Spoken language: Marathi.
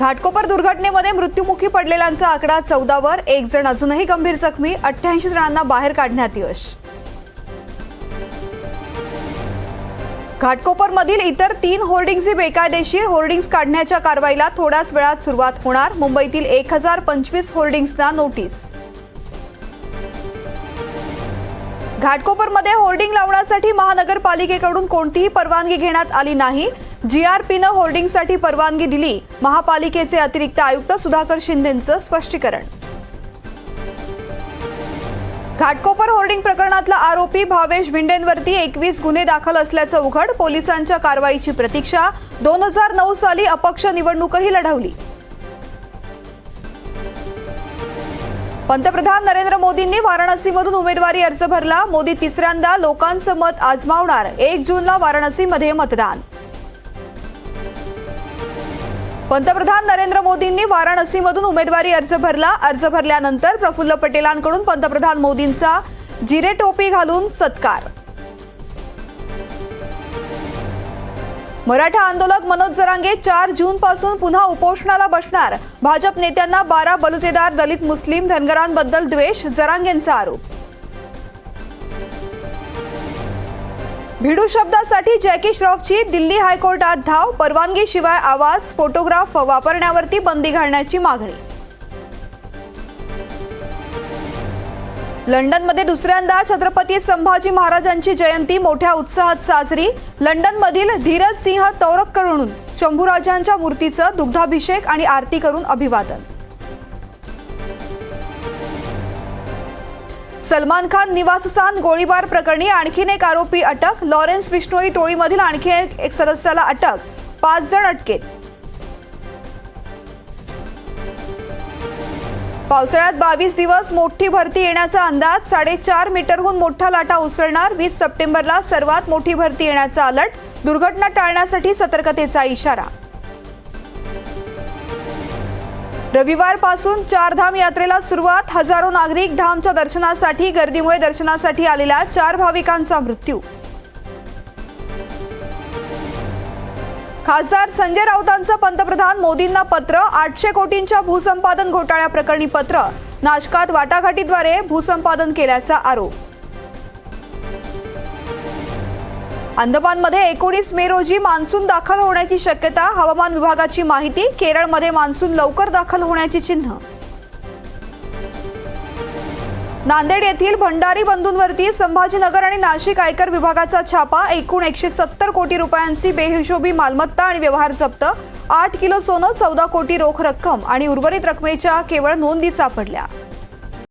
घाटकोपर दुर्घटनेमध्ये मृत्युमुखी पडलेल्यांचा आकडा चौदावर. एक जण अजूनही गंभीर जखमी. अठ्ठ्याऐंशी जणांना बाहेर काढण्यात यश. घाटकोपरमधील इतर तीन होर्डिंग्जही बेकायदेशीर. होर्डिंग्ज काढण्याच्या कारवाईला थोड्याच वेळात सुरुवात होणार. मुंबईतील एक हजार पंचवीस होर्डिंग्जना नोटीस. घाटकोपरमध्ये होर्डिंग लावण्यासाठी महानगरपालिकेकडून कोणतीही परवानगी घेण्यात आली नाही. जीआरपीनं होर्डिंगसाठी परवानगी दिली. महापालिकेचे अतिरिक्त आयुक्त सुधाकर शिंदेंचं स्पष्टीकरण. घाटकोपर होर्डिंग प्रकरणातला आरोपी भावेश भिंडेंवरती एकवीस गुन्हे दाखल असल्याचं उघड. पोलिसांच्या कारवाईची प्रतीक्षा. दोन हजार नऊ साली अपक्ष निवडणूकही लढवली. पंतप्रधान नरेंद्र मोदींनी वाराणसीमधून उमेदवारी अर्ज भरला. मोदी तिसऱ्यांदा लोकांचं मत आजमावणार. एक जूनला वाराणसीमध्ये मतदान. पंतप्रधान नरेंद्र मोदींनी वाराणसीमधून उमेदवारी अर्ज भरला. अर्ज भरल्यानंतर प्रफुल्ल पटेलांकडून पंतप्रधान मोदींचा जिरे टोपी घालून सत्कार. मराठा आंदोलक मनोज जरांगे चार जून पासून पुन्हा उपोषणाला बसणार. भाजप नेत्यांना बारा बलुतेदार दलित मुस्लिम धनगरांबद्दल द्वेष जरांगेंचा आरोप. भिडू शब्दासाठी जॅकी श्रॉफची दिल्ली हायकोर्टात धाव परवानगीशिवाय आवाज फोटोग्राफ वापरण्यावरती बंदी घालण्याची मागणी. लंडनमध्ये दुसऱ्यांदा छत्रपती संभाजी महाराजांची जयंती मोठ्या उत्साहात साजरी. लंडनमधील धीरज सिंह तौरक करून शंभूराजांच्या मूर्तीचं दुग्धाभिषेक आणि आरती करून अभिवादन. सलमान खान निवासस्थान गोळीबार प्रकरणी आणखीन एक आरोपी अटक. लॉरेन्स बिष्णोई टोळीमधील आणखी एक एक सदस्याला अटक. पाच जण अटकेत. पावसाळ्यात बावीस दिवस मोठी भरती येण्याचा अंदाज. साडेचार मीटरहून मोठा लाटा उसळणार. वीस सप्टेंबरला सर्वात मोठी भरती येण्याचा अलर्ट. दुर्घटना टाळण्यासाठी सतर्कतेचा इशारा. रविवारपासून चारधाम यात्रेला सुरुवात. हजारो नागरिक धामच्या दर्शनासाठी गर्दीमुळे दर्शनासाठी आलेल्या चार भाविकांचा मृत्यू. खासदार संजय राऊतांचं पंतप्रधान मोदींना पत्र आठशे कोटींच्या भूसंपादन घोटाळ्याप्रकरणी पत्र. नाशकात वाटाघाटीद्वारे भूसंपादन केल्याचा आरोप. अंदमानमध्ये एकोणीस मे रोजी मान्सून दाखल होण्याची शक्यता हवामान विभागाची माहिती केरळमध्ये मान्सून लवकर दाखल होण्याची चिन्ह. नांदेड येथील भंडारी बंधूंवरती संभाजीनगर आणि नाशिक आयकर विभागाचा छापा एकूण एकशे सत्तर कोटी रुपयांची बेहिशोबी मालमत्ता आणि व्यवहार जप्त आठ किलो सोनं चौदा कोटी रोख रक्कम आणि उर्वरित रकमेच्या केवळ नोंदी सापडल्या.